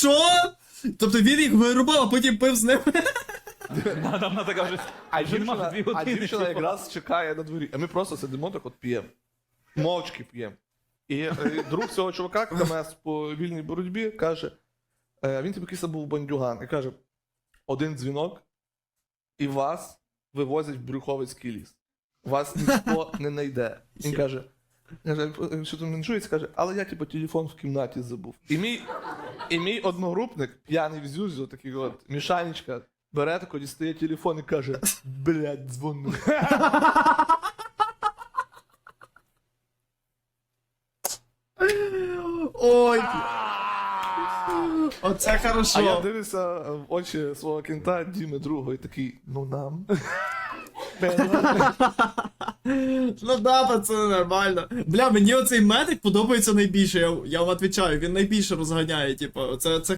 Що? Тобто він їх вирубав, а потім пив з ними. Нам на така вже. А дівчина, дві а години. дівчина типу. якраз чекає на дворі. А ми просто сидимо так от п'ємо. Мовчки п'ємо. І е, друг цього чувака, КМС по вільній боротьбі, каже: е, він тобі якийсь був бандюган, і каже: один дзвінок, і вас вивозять в Брюховицький ліс. Вас ніхто не знайде. Він каже. каже, «Е, Що там не чується, каже, але я типу телефон в кімнаті забув. І мій, і мій одногрупник, п'яний в зюзю, такий от, Мішанечка, бере тако, дістає телефон і каже: блядь, дзвону. Ой. Оце А я хорошо. дивлюся в очі свого кінта Діми другого і такий, ну нам. Ну да, пацани, нормально. Бля, мені оцей медик подобається найбільше, я, я вам відповідаю, він найбільше розганяє, типу, це, це